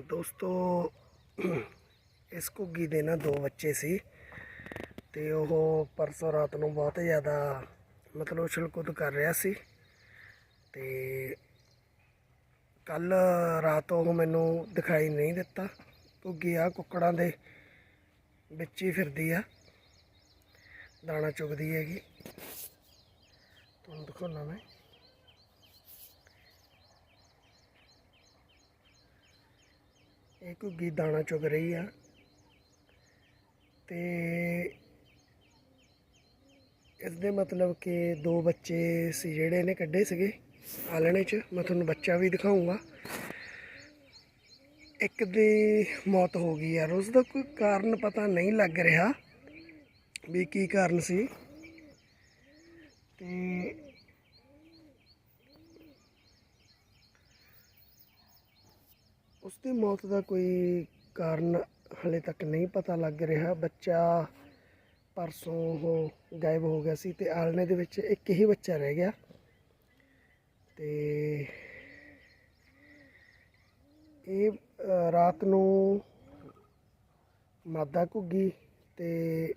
ਦੋਸਤੋ, ਇਸ ਘੁੱਗੀ ਦੇ ਨਾ ਦੋ ਬੱਚੇ ਸੀ ਤੇ ਉਹ ਪਰਸੋਂ ਰਾਤ ਨੂੰ ਬਹੁਤ ਜ਼ਿਆਦਾ ਮਤਲਬ ਉਛਿਲਕੁੱਦ ਕਰ ਰਿਹਾ ਸੀ ਤੇ ਕੱਲ ਰਾਤ ਉਹ ਮੈਨੂੰ ਦਿਖਾਈ ਨਹੀਂ ਦਿੱਤਾ। ਘੁੱਗੀ ਆ ਕੁੱਕੜਾਂ ਦੇ ਵਿੱਚ ਹੀ ਫਿਰਦੀ ਆ, ਦਾਣਾ ਚੁਗਦੀ ਹੈਗੀ। ਤੁਹਾਨੂੰ ਦਿਖਾਉਣਾ ਮੈਂ। ਇਹ ਘੁੱਗੀ ਦਾਣਾ ਚੁਗ ਰਹੀ ਆ। ਤੇ ਇਸ ਦੇ ਮਤਲਬ ਕਿ ਦੋ ਬੱਚੇ ਸੀ ਜਿਹੜੇ ਇਹਨੇ ਕੱਢੇ ਸੀਗੇ ਆਲਣੇ 'ਚ। ਮੈਂ ਤੁਹਾਨੂੰ ਬੱਚਾ ਵੀ ਦਿਖਾਉਂਗਾ। ਇੱਕ ਦੀ ਮੌਤ ਹੋ ਗਈ ਯਾਰ। ਉਸ ਦਾ ਕੋਈ ਕਾਰਨ ਪਤਾ ਨਹੀਂ ਲੱਗ ਰਿਹਾ ਵੀ ਕੀ ਕਾਰਨ ਸੀ। ਤੇ ਉਸ ਦੀ ਮੌਤ ਦਾ ਕੋਈ ਕਾਰਨ ਹਲੇ ਤੱਕ ਨਹੀਂ ਪਤਾ ਲੱਗ ਰਿਹਾ। ਬੱਚਾ ਪਰਸੋਂ ਉਹ ਗਾਇਬ ਹੋ ਗਿਆ ਸੀ ਤੇ ਆਲਣੇ ਦੇ ਵਿੱਚ ਇੱਕ ਹੀ ਬੱਚਾ ਰਹਿ ਗਿਆ। ਤੇ ਇਹ ਰਾਤ ਨੂੰ ਮਾਦਾ ਘੁੱਗੀ ਤੇ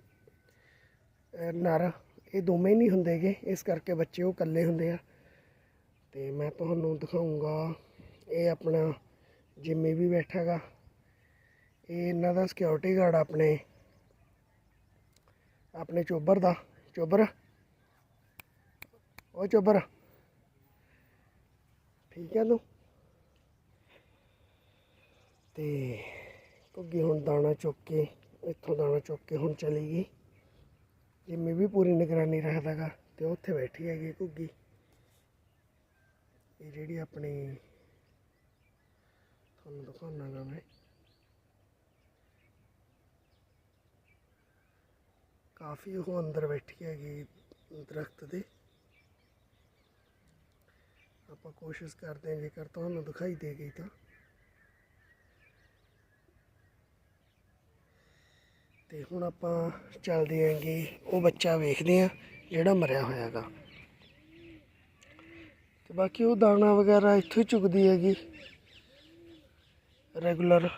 ਨਰ, ਇਹ ਦੋਵੇਂ ਨਹੀਂ ਹੁੰਦੇਗੇ ਇਸ ਕਰਕੇ ਬੱਚੇ ਉਹ ਇਕੱਲੇ ਹੁੰਦੇ ਆ। ਤੇ ਮੈਂ ਤੁਹਾਨੂੰ ਦਿਖਾਉਂਗਾ, ਇਹ ਆਪਣਾ ਜਿੰਮੀ ਵੀ ਬੈਠਾ ਗਾ ਇਹ ਇਹਨਾਂ ਦਾ ਸਿਕਿਉਰਿਟੀ ਗਾਰਡ ਆਪਣੇ। ਆਪਣੇ ਚੋਬਰ ਦਾ। ਚੋਬਰ। ਉਹ ਚੋਬਰ। ਠੀਕ ਹੈ ਤੂੰ? ਤੇ ਘੁੱਗੀ ਹੁਣ ਦਾਣਾ ਚੁੱਕ ਕੇ, ਇੱਥੋਂ ਦਾਣਾ ਚੁੱਕ ਕੇ ਹੁਣ ਚਲੀ ਗਈ। ਜਿੰਮੀ ਵੀ ਪੂਰੀ ਨਿਗਰਾਨੀ ਰੱਖਦਾਗਾ ਤੇ ਉਹ ਉੱਥੇ ਬੈਠੀ ਹੈਗੀ ਘੁੱਗੀ। ਇਹ ਜਿਹੜੀ ਆਪਣੀ ਤੁਹਾਨੂੰ ਦਿਖਾਉਣਾ ਗਾ ਮੈਂ ਕਾਫੀ ਉਹ ਅੰਦਰ ਬੈਠੀ ਹੈਗੀ ਦਰਖਤ ਦੇ। ਆਪਾਂ ਕੋਸ਼ਿਸ਼ ਕਰਦੇ ਹਾਂ ਜੇਕਰ ਤੁਹਾਨੂੰ ਦਿਖਾਈ ਦੇ ਗਈ ਤਾਂ। ਤੇ ਹੁਣ ਆਪਾਂ ਚੱਲਦੇ ਆਂਗੇ ਉਹ ਬੱਚਾ ਵੇਖਦੇ ਆ ਜਿਹੜਾ ਮਰਿਆ ਹੋਇਆਗਾ ਤੇ ਬਾਕੀ ਉਹ ਦਾਣਾ ਵਗੈਰਾ ਇੱਥੋਂ ਹੀ ਚੁਗਦੀ ਹੈਗੀ। ਰੈਗੂਲਰ।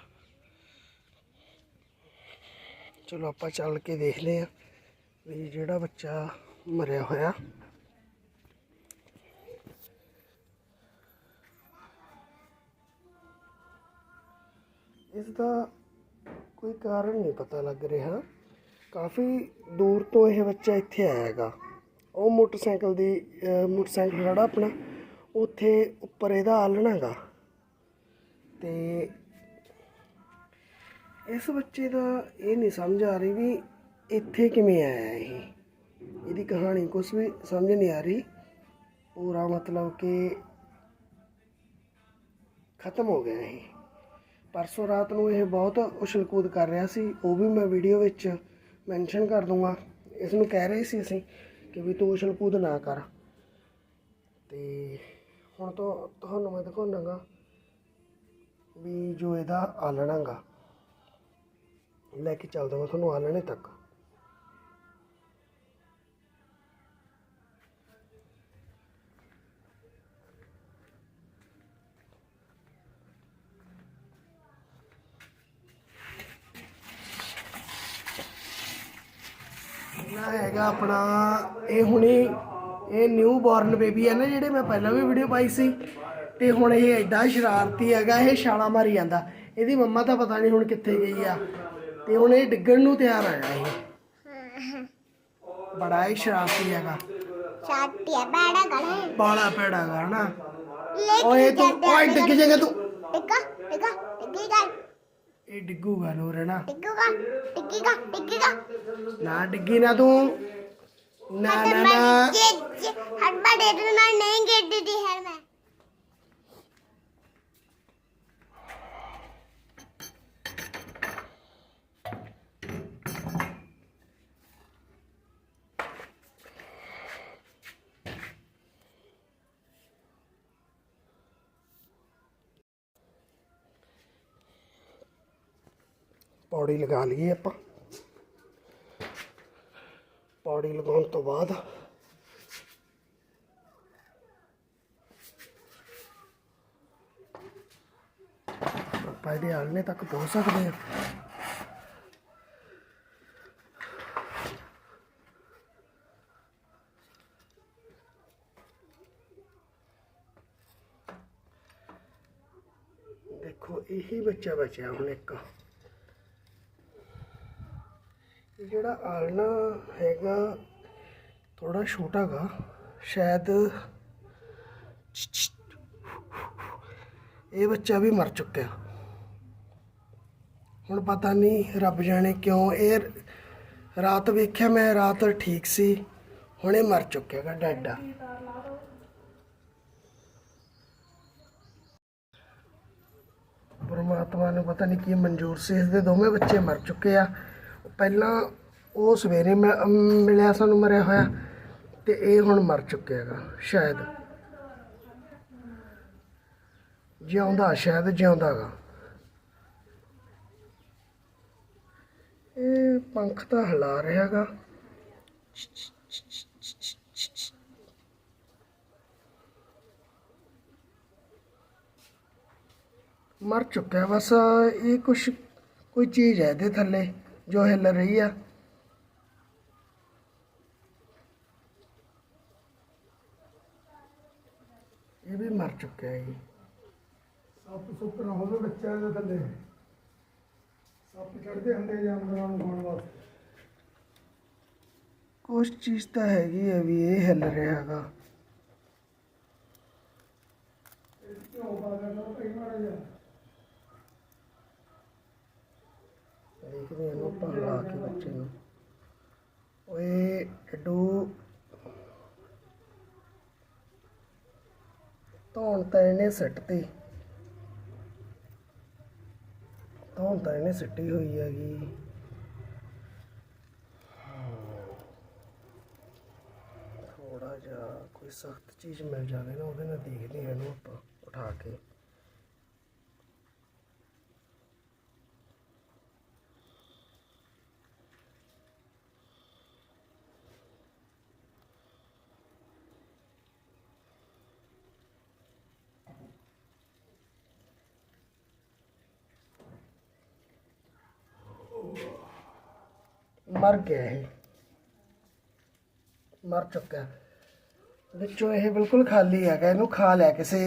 ਚਲੋ ਆਪਾਂ ਚੱਲ ਕੇ ਦੇਖਦੇ ਆ ਵੀ ਜਿਹੜਾ ਬੱਚਾ ਮਰਿਆ ਹੋਇਆ। ਇਸ ਦਾ ਕੋਈ ਕਾਰਨ ਨਹੀਂ ਪਤਾ ਲੱਗ ਰਿਹਾ। ਕਾਫੀ ਦੂਰ ਤੋਂ ਇਹ ਬੱਚਾ ਇੱਥੇ ਆਇਆ ਹੈਗਾ। ਉਹ ਮੋਟਰਸਾਈਕਲ ਦੀ ਮੋਟਰਸਾਈਕਲ ਖੜਾ ਆਪਣਾ। ਉੱਥੇ ਉੱਪਰ ਇਹਦਾ ਆਲਣਾ ਹੈਗਾ। ਤੇ ਇਸ ਬੱਚੇ ਦਾ ਇਹ ਨਹੀਂ ਸਮਝ ਆ ਰਹੀ ਵੀ ਇੱਥੇ ਕਿਵੇਂ ਆਇਆ ਇਹ। ਇਹਦੀ ਕਹਾਣੀ ਕੁਝ ਵੀ ਸਮਝ ਨਹੀਂ ਆ ਰਹੀ। ਪੂਰਾ ਮਤਲਬ ਕਿ ਖਤਮ ਹੋ ਗਿਆ ਇਹ। ਪਰਸੋਂ ਰਾਤ ਨੂੰ ਇਹ ਬਹੁਤ ਉਛਲ-ਕੂਦ ਕਰ ਰਿਹਾ ਸੀ। ਉਹ ਵੀ ਮੈਂ ਵੀਡੀਓ ਵਿੱਚ ਮੈਂਸ਼ਨ ਕਰ ਦੂੰਗਾ। ਇਸ ਨੂੰ ਕਹਿ ਰਹੇ ਸੀ ਅਸੀਂ ਕਿ ਵੀ ਤੂੰ ਉਛਲ-ਕੂਦ ਨਾ ਕਰ। ਤੇ ਹੁਣ ਤੋਂ ਤੁਹਾਨੂੰ ਮੈਂ ਦਿਖਾਉਣਾਗਾ ਵੀ ਜੋ ਇਹਦਾ ਆਲਣਾਗਾ ਲੈ ਕੇ ਚੱਲਦਾ ਮੈਂ ਤੁਹਾਨੂੰ ਆਲਣੇ ਤੱਕ। ਇਹ ਹੈਗਾ ਆਪਣਾ, ਇਹ ਹੁਣੀ, ਇਹ ਨਿਊ ਬੋਰਨ ਬੇਬੀ ਹੈ ਨਾ ਜਿਹੜੇ ਮੈਂ ਪਹਿਲਾਂ ਵੀ ਵੀਡੀਓ ਪਾਈ ਸੀ। ਤੇ ਹੁਣ ਇਹ ਐਡਾ ਸ਼ਰਾਰਤੀ ਹੈਗਾ, ਇਹ ਛਾਲਾਂ ਮਾਰੀ ਜਾਂਦਾ। ਇਹਦੀ ਮੰਮਾ ਤਾਂ ਪਤਾ ਨਹੀਂ ਹੁਣ ਕਿੱਥੇ ਗਈ ਆ। ਤੇ ਹੁਣ ਇਹ ਡਿੱਗਣ ਨੂੰ ਤਿਆਰ ਹੈਗਾ ਇਹ। ਬੜਾ ਹੀ ਸ਼ਰਾਰਤੀ ਹੈਗਾ। ਛਾਟਿਆ ਬੜਾ ਗਲੇ ਬਾਲਾ ਪੈੜਾ ਗਾ ਨਾ ਲੈ ਓਏ ਤੂੰ ਓਏ ਡਿੱਗ ਜਾਏਗਾ ਤੂੰ। ਟਿੱਕਾ ਟਿੱਕਾ ਟਿੱਕੀਗਾ ਇਹ ਡਿੱਗੂਗਾ ਨੂਰ ਹੈ ਨਾ ਟਿੱਕੂਗਾ ਟਿੱਕੀਗਾ ਟਿੱਕੀਗਾ ਨਾ ਡਿੱਗੀ ਨਾ ਤੂੰ। ਨਾ ਨਾ ਨਾ। ਜੇ ਜੇ ਹੜਬਾ ਦੇ ਦੇ ਮੈਂ ਨਹੀਂ ਗਿਰਦੀ ਦੀ ਹੈ ਮੈਂ ਪੌੜੀ ਲਗਾ ਲਈਏ ਆਪਾਂ ਪੌੜੀ ਲਗਾਉਣ ਤੋਂ ਬਾਅਦ ਆਪਾਂ ਆਪਾਂ ਇਹਦੇ ਆਲਣੇ ਤੱਕ ਪਹੁੰਚ ਸਕਦੇ ਹਾਂ ਦੇਖੋ ਇਹੀ ਬੱਚਾ ਬਚਿਆ ਹੁਣ ਇੱਕ ਇਹ ਜਿਹੜਾ ਆਲਣਾ ਹੈਗਾ ਥੋੜਾ ਛੋਟਾ ਗਾ, ਸ਼ਾਇਦ ਇਹ ਬੱਚਾ ਵੀ ਮਰ ਚੁੱਕਿਆ। ਹੁਣ ਪਤਾ ਨਹੀਂ ਰੱਬ ਜਾਣੇ ਕਿਉਂ ਇਹ ਰਾਤ ਵੇਖਿਆ ਮੈਂ, ਰਾਤ ਠੀਕ ਸੀ, ਹੁਣ ਇਹ ਮਰ ਚੁੱਕਿਆ ਗਾ ਡੈਡ। ਪਰਮਾਤਮਾ ਨੂੰ ਪਤਾ ਨਹੀਂ ਕੀ ਮਨਜ਼ੂਰ ਸੀ, ਇਸ ਦੇ ਦੋਵੇਂ ਬੱਚੇ ਮਰ ਚੁੱਕੇ ਆ। ਪਹਿਲਾਂ ਉਹ ਸਵੇਰੇ ਮਿ- ਮਿਲਿਆ ਸਾਨੂੰ ਮਰਿਆ ਹੋਇਆ ਤੇ ਇਹ ਹੁਣ ਮਰ ਚੁੱਕਿਆ ਹੈਗਾ, ਸ਼ਾਇਦ। ਜਿਉਂਦਾ ਸ਼ਾਇਦ ਜਿਉਂਦਾ ਗਾ ਇਹ ਪੰਖ ਤਾਂ ਹਿਲਾ ਰਿਹਾ ਗਾ ਮਰ ਚੁੱਕਿਆ, ਬਸ ਇਹ ਕੁਛ, ਕੋਈ ਚੀਜ਼ ਹੈ ਇਹਦੇ ਥੱਲੇ। ਜੋ ਹਿੱਲ ਰਹੀ ਆ। ਇਹ ਵੀ ਮਰ ਚੁੱਕਿਆ ਹੈ ਜੀ। ਸੱਪ ਸੁੱਪ ਨਾ ਹੋਵੇ ਬੱਚਿਆਂ ਦੇ ਥੱਲੇ। ਸੱਪ ਚੜਦੇ ਹੁੰਦੇ ਜਾਨਵਰਾਂ ਨੂੰ ਖਾਣ ਵਾਸਤੇ। ਕੁਛ ਚੀਜ਼ ਤਾਂ ਹੈਗੀ ਹੈ ਵੀ ਇਹ ਹਿੱਲ ਰਿਹਾ ਹੈਗਾ। ਕਈ ਮਾੜਾ ਜਿਹਾ। ਦੇਖਦੇ ਇਹਨੂੰ ਆਪਾਂ ਕੇ ਬੱਚੇ ਨੂੰ। ਓਏ, ਡੱਡੂ। ਧੌਣ ਤਾਂ ਇਹਨੇ ਸਿੱਟਤੀ। ਧੌਣ ਤਾਂ ਇਹਨੇ ਸਿੱਟੀ ਹੋਈ ਹੈਗੀ। ਥੋੜਾ ਜਿਹਾ ਕੋਈ ਸਖਤ ਚੀਜ਼ ਮਿਲ ਜਾਵੇ ਨਾ, ਉਹਦੇ ਨਾਲ ਦੇਖਦੇ ਹਾਂ ਇਹਨੂੰ ਆਪਾਂ, ਉਠਾ ਕੇ। ਮਰ ਗਿਆ ਇਹ। ਮਰ ਚੁੱਕਾ। ਵਿੱਚੋਂ ਇਹ ਬਿਲਕੁਲ ਖਾਲੀ ਹੈਗਾ ਇਹਨੂੰ ਖਾ ਲਿਆ ਕਿਸੇ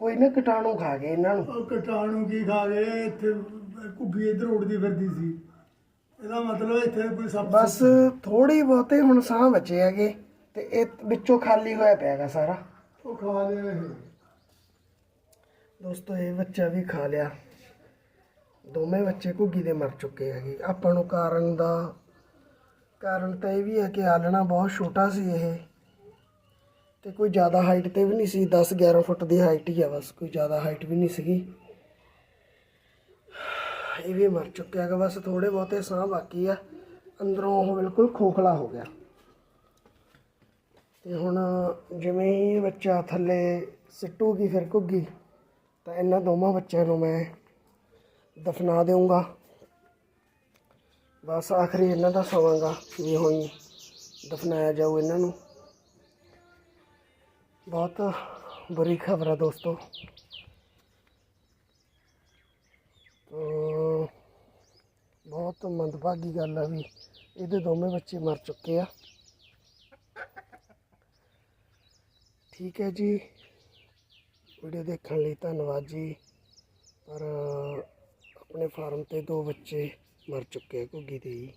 ਕੋਈ ਨਾ ਕੀਟਾਣੂ ਖਾ ਗਏ ਇਹਨਾਂ ਨੂੰ। ਉਹ ਕਟਾਣੂ ਕੀ ਖਾ ਗਏ ਇੱਥੇ ਘੁੱਗੀ ਇੱਧਰ ਉੱਡਦੀ ਫਿਰਦੀ ਸੀ। ਇਹਦਾ ਮਤਲਬ ਇੱਥੇ ਕੋਈ ਸੱਪ ਬਸ ਥੋੜੀ ਬਹੁਤੇ ਹੁਣ ਸਾਹ ਬਚੇ ਹੈਗੇ ਤੇ ਇਹ ਵਿੱਚੋਂ ਖਾਲੀ ਹੋਇਆ ਪਿਆ ਹੈਗਾ ਸਾਰਾ। ਉਹ ਖਾ ਲਿਆ ਇਹ। ਦੋਸਤੋ ਇਹ ਬੱਚਾ ਵੀ ਖਾ ਲਿਆ। ਦੋਵੇਂ ਬੱਚੇ ਘੁੱਗੀ ਦੇ ਮਰ ਚੁੱਕੇ ਹੈਗੇ। ਆਪਾਂ ਨੂੰ ਕਾਰਨ ਦਾ ਕਾਰਨ ਤਾਂ ਇਹ ਵੀ ਹੈ ਕਿ ਆਲਣਾ ਬਹੁਤ ਛੋਟਾ ਸੀ ਇਹ। ਤੇ ਕੋਈ ਜ਼ਿਆਦਾ ਹਾਈਟ ਤੇ ਵੀ ਨਹੀਂ ਸੀ 10 11 ਫੁੱਟ ਦੀ ਹਾਈਟ ਹੀ ਆ ਬਸ, ਕੋਈ ਜ਼ਿਆਦਾ ਹਾਈਟ ਵੀ ਨਹੀਂ ਸੀਗੀ। ਇਹ ਵੀ ਮਰ ਚੁੱਕਿਆ ਹੈਗਾ ਬਸ ਥੋੜੇ ਬਹੁਤੇ ਸਾਹ ਬਾਕੀ ਆ। ਅੰਦਰੋਂ ਉਹ ਬਿਲਕੁਲ ਖੋਖਲਾ ਹੋ ਗਿਆ। ਤੇ ਹੁਣ ਜਿਵੇਂ ਹੀ ਬੱਚਾ ਥੱਲੇ ਸਿੱਟੂਗੀ ਫਿਰ ਘੁੱਗੀ, ਤਾਂ ਇਹਨਾਂ ਦੋਵਾਂ ਬੱਚਿਆਂ ਨੂੰ ਮੈਂ ਦਫਨਾ ਦੇਵਾਂਗਾ ਬਸ ਆਖਰੀ ਇਹਨਾਂ ਦਾ ਸਵਾਂਗਾ ਵੀ ਹੋਈ ਦਫਨਾਇਆ ਜਾਊ ਇਹਨਾਂ ਨੂੰ। ਬਹੁਤ ਬੁਰੀ ਖਬਰ ਆ ਦੋਸਤੋ। ਬਹੁਤ ਮੰਦਭਾਗੀ ਗੱਲ ਆ ਵੀ ਇਹਦੇ ਦੋਵੇਂ ਬੱਚੇ ਮਰ ਚੁੱਕੇ ਆ। ਠੀਕ ਹੈ ਜੀ। ਵੀਡੀਓ ਦੇਖਣ ਲਈ ਧੰਨਵਾਦ ਜੀ। ਪਰ ਆਪਣੇ ਫਾਰਮ ਤੇ ਦੋ ਬੱਚੇ ਮਰ ਚੁੱਕਿਆ ਘੁੱਗੀ ਦੇ ਜੀ